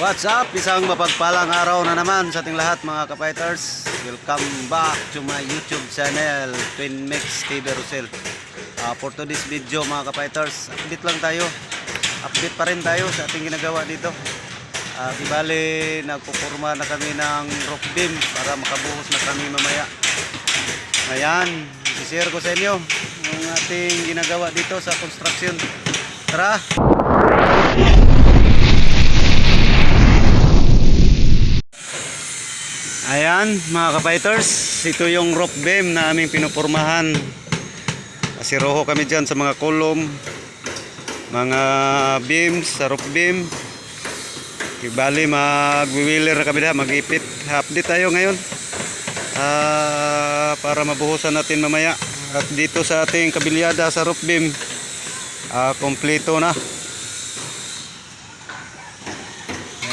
What's up? Isang mapagpalang araw na naman sa ating lahat mga kapighters. Welcome back to my YouTube channel, Twin Mix TV Rosel. Ah, for today's video mga kapighters, update lang tayo. Update pa rin tayo sa ating ginagawa dito. Ah, di bale, nagpupurma na kami ng rock beam para makabuhos na kami mamaya. Ayan, i-share ko sa inyo ang ating ginagawa dito sa construction. Tara! Ayan mga kapighters, ito yung rope beam na aming pinupormahan. Kasi roho kami dyan sa mga kolom, mga beams, sa rope beam. Ibali mag-wheeler na kami na, mag-ipit. Update tayo ngayon Ah, para mabuhusan natin mamaya. At dito sa ating kabilyada sa rope beam, ah, kompleto na.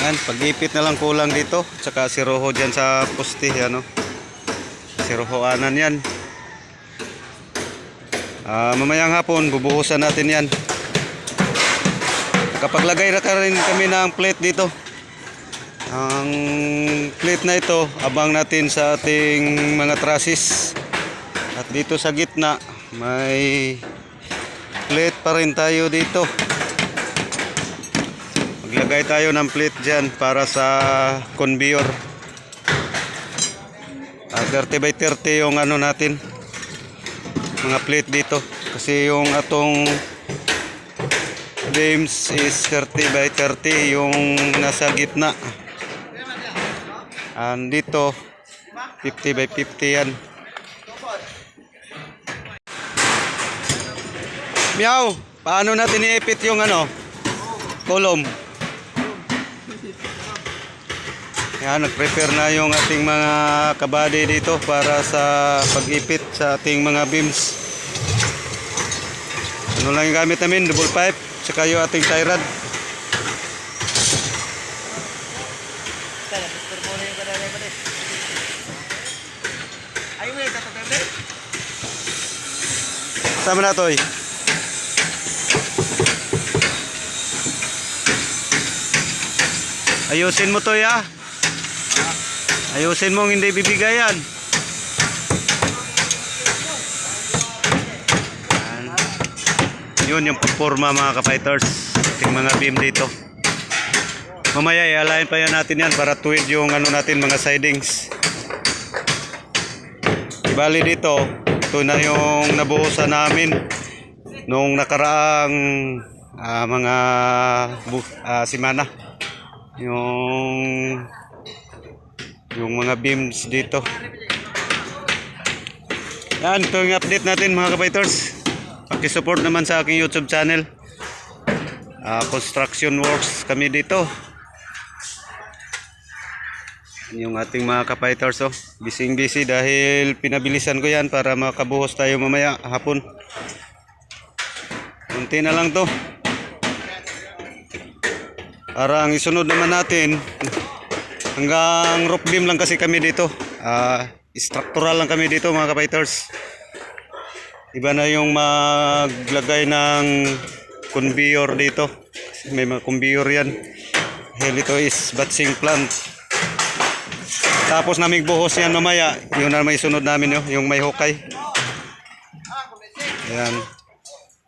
Yan, pag-ipit na lang kulang dito. Tsaka si Roho dyan sa poste, ano. Si Roho anan yan. Ah, mamayang hapon, bubuhusan natin yan. Nakapaglagay na ka rin kami ng plate dito. Ang plate na ito, abang natin sa ating mga trusses. At dito sa gitna, may plate pa rin tayo dito. Maglagay tayo ng plate dyan para sa conveyor. Ah, 30 by 30 yung ano natin. Mga plate dito. Kasi yung atong beams is 30 by 30 yung nasa gitna. And dito 50 by 50 yan. Meow, paano natin iipit yung ano? Kolom. Yan, nag-prepare na yung ating mga kabady dito para sa pag-ipit sa ating mga beams. Ano lang yung gamit namin? Double pipe, tsaka yung ating tie rod. Sama na to Ayusin mo to ya. Ayusin mo hindi bibigayan. Yan. Yun yung forma mga ka-fighters. Ating mga beam dito. Mamaya i-align pa yan natin yan para tuwid yung ano natin mga sidings. Bali dito, ito na yung nabuhusan namin nung nakaraang ah, mga bu- ah, simana. Yung yung mga beams dito. Yan, ito yung update natin mga kapiters. Pakisupport naman sa aking YouTube channel. Ah, construction works kami dito. Yung ating mga kapiters oh. Busy busy dahil pinabilisan ko yan para makabuhos tayo mamaya hapon. Kunti na lang to. Para ang isunod naman natin, hanggang rope beam lang kasi kami dito. Ah, structural lang kami dito mga kapiters. Iba na yung maglagay ng conveyor dito. May mga conveyor yan. Dahil ito is batching plant. Tapos naming buhos yan mamaya. Yun na may sunod namin yun, yung may hukay. Ayan.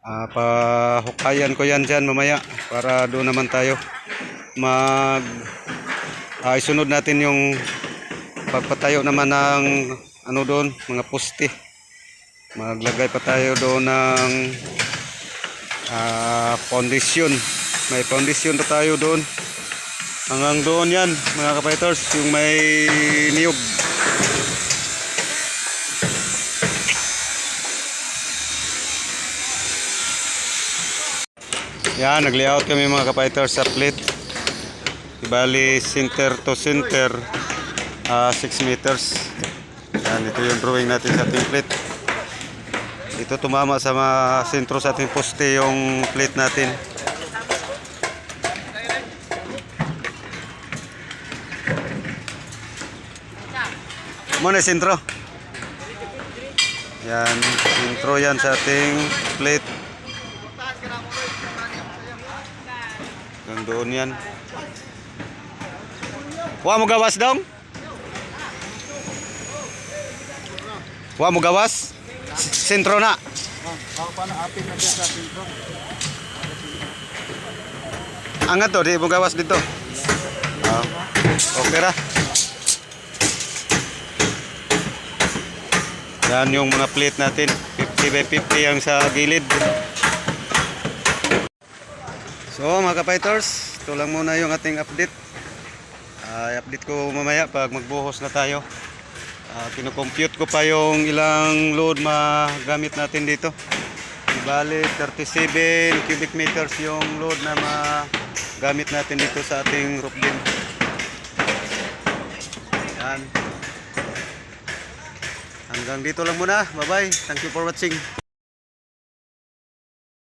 Ah, pahukayan ko yan dyan mamaya para doon naman tayo mag ah, isunod natin yung pagpatayo naman ng ano doon, mga poste. Maglagay pa tayo doon ng ah, foundation. May foundation pa tayo doon. Hanggang doon yan, mga kapiters, yung may niyog. Yan, nag-layout kami mga kapiters sa plate. Ibali center to center, ah, 6 meters. Yan, ito yung drawing natin sa ating plate. Ito tumama sa mga sentro sa ating poste yung plate natin. Muna sentro. Yan, sentro yan sa ating plate. Hanggang doon yan. Wa mo gawas dong? Wa mo gawas? Sentro na. Ako pa na apin na siya sa sintro. Angat to, di mo gawas dito. Ah, okay ra. Yan yung mga plate natin. 50 by 50 yung sa gilid. So mga kapiters, ito lang muna yung ating update. Ah, i-update ko mamaya pag magbuhos na tayo. Uh, kinocompute ko pa yung ilang load magamit natin dito. Bali 37 cubic meters yung load na magamit natin dito sa ating roof bin. Yan. Hanggang dito lang muna. Bye-bye. Thank you for watching.